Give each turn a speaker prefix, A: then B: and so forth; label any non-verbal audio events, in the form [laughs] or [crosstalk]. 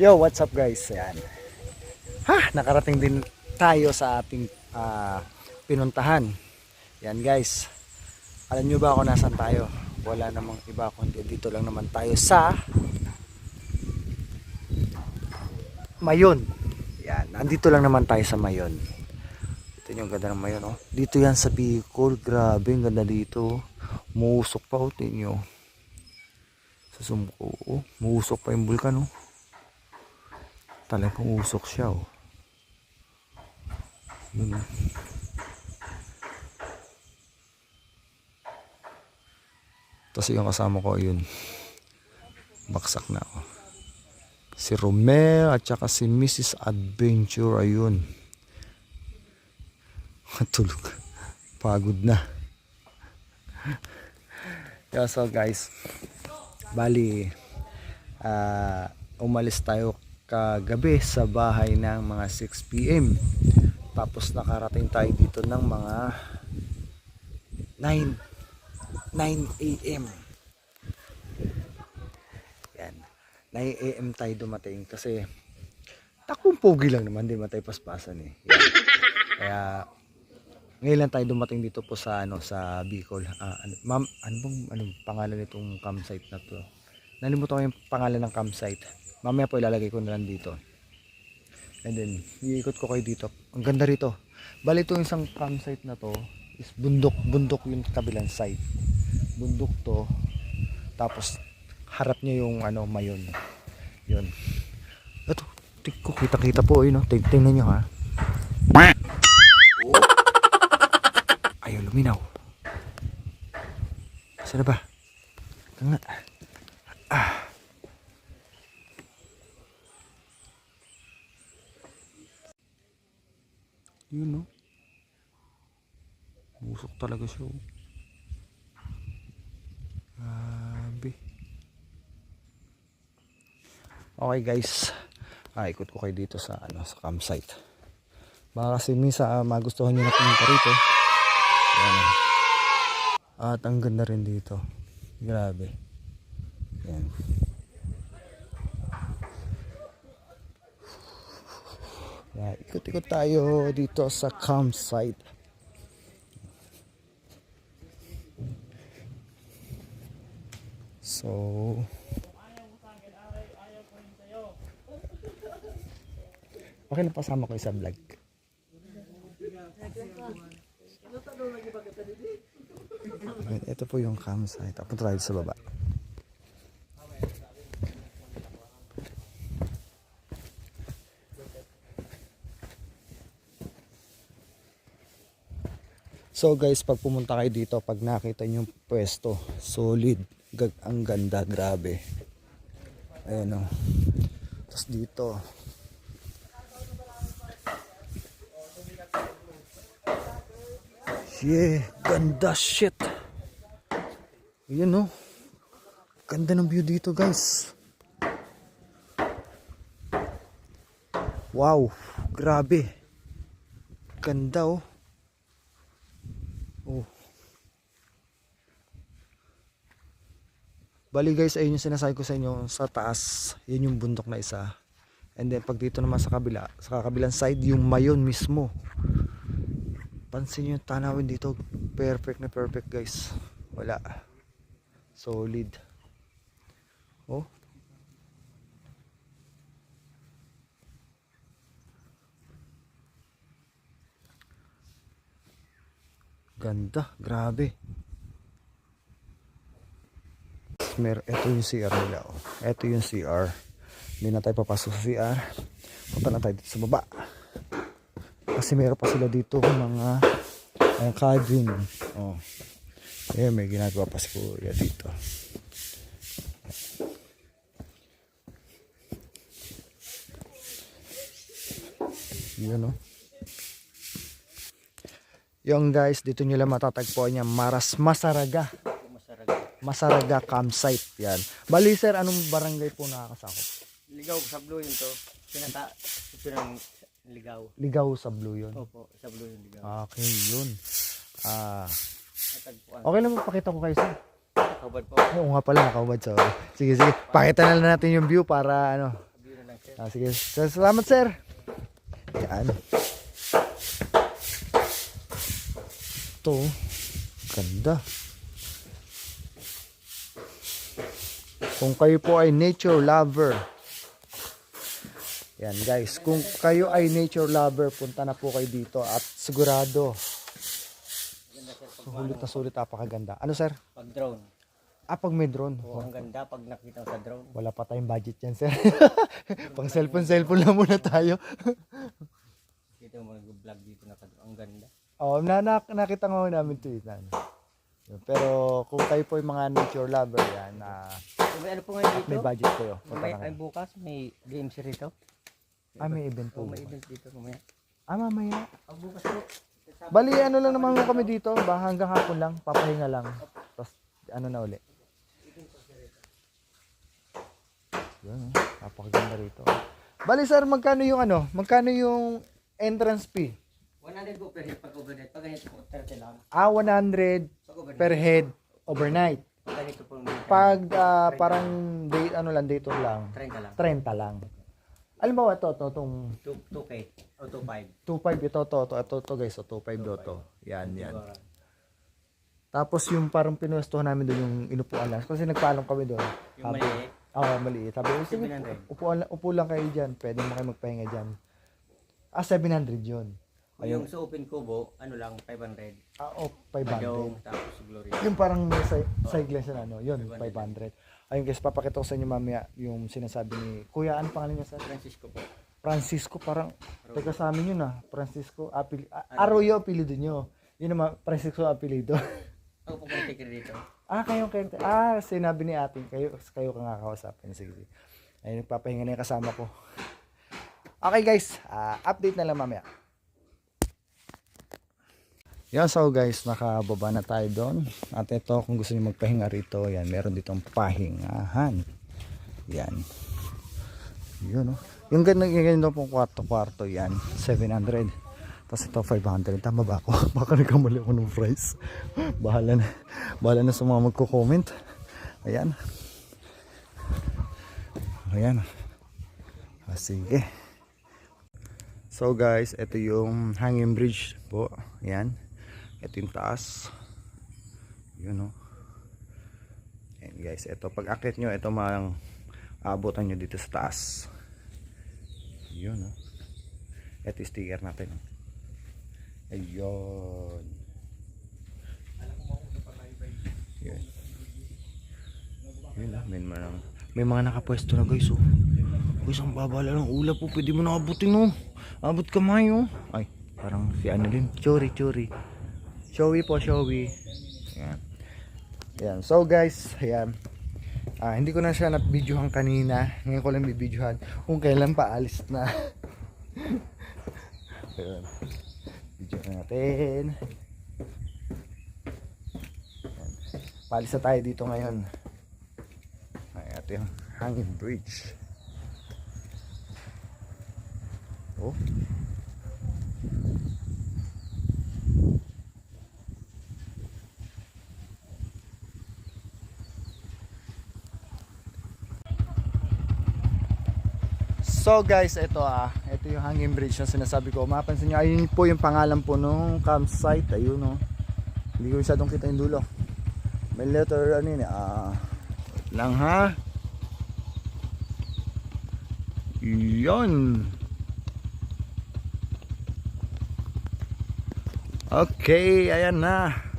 A: Yo, what's up guys? Ayan. Ha, nakarating din tayo sa ating ah, pinuntahan. Yan guys. Alam nyo ba kung nasan tayo? Wala namang iba kundi dito lang naman tayo sa Mayon. Yan, nandito lang naman tayo sa Mayon. Ito yung ganda ng Mayon, oh. Dito yan sa Bicol. Grabe, ang ganda dito. Muusok pa, oh. Tingnan nyo. Sa sumko, oh. Muusok pa yung bulkan, oh. Talagang usok siya, oh. Yun, oh. Tapos yung kasama ko, yun. Baksak na ako. Si Romel at saka si Mrs. Adventure, ayun. Tulog. Pagod na. yeah, so guys, bali, ah, umalis tayo kagabi sa bahay ng mga 6pm. Tapos nakarating tayo dito ng mga 9 9 a.m. Yan. 9 a.m. tayo dumating kasi takong pogi lang naman, di ba tayo paspasan eh. Yan. Kaya ngayon lang tayo dumating dito po sa ano sa Bicol. Ano, ma'am, ano bang anong pangalan nitong campsite na to? Nalimutan ko yung pangalan ng campsite. Mamaya po ilalagay ko na lang dito. And then, iikot ko kayo dito. Ang ganda rito. Bali itong isang campsite na to is bundok. Bundok yung kabilang side. Bundok to. Tapos, harap niya yung ano, mayon. Yun. Ito, ko, kita-kita po yun. No? Ting tingnan nyo ha. Ayaw luminaw. Saan na ba? Ito nga. Yun no. Busok talaga siya oh. Grabe. Okay guys. Ah, ikot ko kayo dito sa ano sa campsite. Baka kasi minsan ah, magustuhan niyo na pumunta rito. Yan. At ang ganda rin dito. Grabe. Yan. Yeah, ikot-ikot tayo dito sa campsite. So, Okay na pasama ko sa vlog. Ito po yung campsite. Punta tayo sa baba. So guys, pag pumunta kayo dito, pag nakita nyo yung pwesto, solid, gag ang ganda, grabe. Ayan o. Tapos dito, Yeah, ganda shit. Ayan no. Ganda ng view dito guys. Wow, grabe. Ganda oh. Oh. Bali guys, ayun yung sinasabi ko sa inyo sa taas. Yun yung bundok na isa. And then pag dito naman sa kabila, sa kabilang side, yung mayon mismo. Pansin nyo yung tanawin dito. Perfect na perfect guys. Wala. Solid. Oh. Ganda. Grabe. Mer ito yung CR nila. Oh. Ito yung CR. Hindi na tayo papasok sa CR. Punta na tayo dito sa baba kasi meron pa sila dito mga ang cabin oh eh may ginagawa pa si kuya dito yun oh yung guys dito nyo lang matatagpuan niya Maras Masaraga Masaraga campsite yan bali sir anong barangay po nakakasakop
B: Ligaw sa blue yun to. Pinata, pinang ligaw.
A: ligaw sa blue yun
B: Opo, sa blue yung ligaw.
A: okay yun ah
B: Natagpuan.
A: okay lang magpakita ko kayo sir
B: Kabad po.
A: Oo nga pala, nakahubad sa Sige, sige. Pakita na lang natin yung view para ano.
B: Sabihin na lang sir.
A: Ah, sige. Sir, Salamat, sir. Yan. Ito. Ganda. Kung kayo po ay nature lover. Yan guys, kung kayo ay nature lover, punta na po kayo dito at sigurado sulit na sulit napakaganda. Ano sir?
B: Pag drone.
A: Ah, pag may drone.
B: Oo, ang ganda pag nakita sa drone.
A: Wala pa tayong budget yan, sir. [laughs] Pang cellphone, cellphone lang muna tayo.
B: Dito mo nag-vlog dito na Ang ganda.
A: oh, na, na, nakita nga namin ito. eh, ano. Pero kung kayo po yung mga nature lover yan, na
B: May ano po ngayon dito?
A: may budget kayo.
B: May, ay bukas may games rito.
A: Ah, may event po.
B: Oo, may event dito mamaya.
A: Ah, mamaya.
B: Pag bukas po.
A: Bali, ano lang naman kami dito. Ba, hanggang hapon lang. Papahinga lang. Tapos, ano na uli. Oh. napakaganda rito. Bali, sir, magkano yung ano? Magkano yung entrance fee?
B: 100 po per head pag overnight. Pag ganito po, 30 lang.
A: Ah, 100
B: Pag overnight.
A: per head overnight.
B: Pag ganito po, may
A: Pag ah, parang day, ano lang, day tour lang,
B: 30 lang.
A: 30 lang. Alam mo, ito, ito, itong
B: 2, 2K o 2.5.
A: 2.5, ito, ito, ito, ito, ito guys, so 2.5 do to. Yan, yan. Tapos yung parang pinuwestuhan namin doon yung inupuan lang. Kasi nagpaalam kami doon.
B: Yung maliit,
A: Oo, maliit. Sabi ko, sige,
B: 700.
A: upuan, upo lang kayo dyan. Pwede mo kayo magpahinga dyan. Ah, 700 yun.
B: O yung sa open kubo, ano lang, 500.
A: Ah, oh, 500.
B: Yung tapos glory.
A: Yung parang side glass na ano, yun, 500. Ayun guys, papakita ko sa inyo mamaya yung sinasabi ni Kuya, ano pangalan niya sa
B: Francisco po.
A: Francisco, parang, taga sa amin yun ah. Francisco, apil, ah, Arroyo apelido nyo. Yun naman, Francisco apelido. [laughs]
B: Ako po caretaker dito.
A: ah, kayo, kayo, ah, sinabi ni ating, kayo, kayo ka nga kausapin. Sige, sige. Ayun, nagpapahinga na yung kasama ko. [laughs] Okay guys, ah, update na lang mamaya. Yan, so guys, nakababa na tayo doon. At ito, kung gusto niyo magpahinga rito, yan, meron ditong pahingahan. Yan. Yun, oh. Yung ganun, yung ganun kwarto-kwarto, yan, 700. Tapos ito, 500. Tama ba ako? [laughs] Baka nagkamali ako ng price. [laughs] Bahala na. Bahala na sa mga magko-comment. Ayan. Ayan. Ah, sige. So guys, ito yung hanging bridge po. Ayan. Ito yung taas. Yun o. Ayan guys, ito pag akit nyo, ito mang aabotan nyo dito sa taas. Yun o. Ito yung sticker natin. Ayun. Yun. Yun lang, may mga, may mga nakapwesto na guys oh. Guys, ang babala ng ulap po. Pwede mo nakabutin oh. Abot kamay oh. Ay, parang si ano din. Chori, chori. Showy po, showy. Ayan. Ayan. So guys, ayan. Ah, hindi ko na siya na-videohan kanina. Ngayon ko lang bibidyohan kung kailan pa alis na. [laughs] ayan. Video natin. Ayan. Paalis na tayo dito ngayon. Ay, ito yung hanging bridge. Oh. So guys, ito ah, ito yung hanging bridge na sinasabi ko. Mapansin nyo, ayun po yung pangalan po nung campsite. Ayun oh. Hindi ko masyadong kita yung dulo. May letter ano yun ah. lang ha. Yun. Okay, ayan na.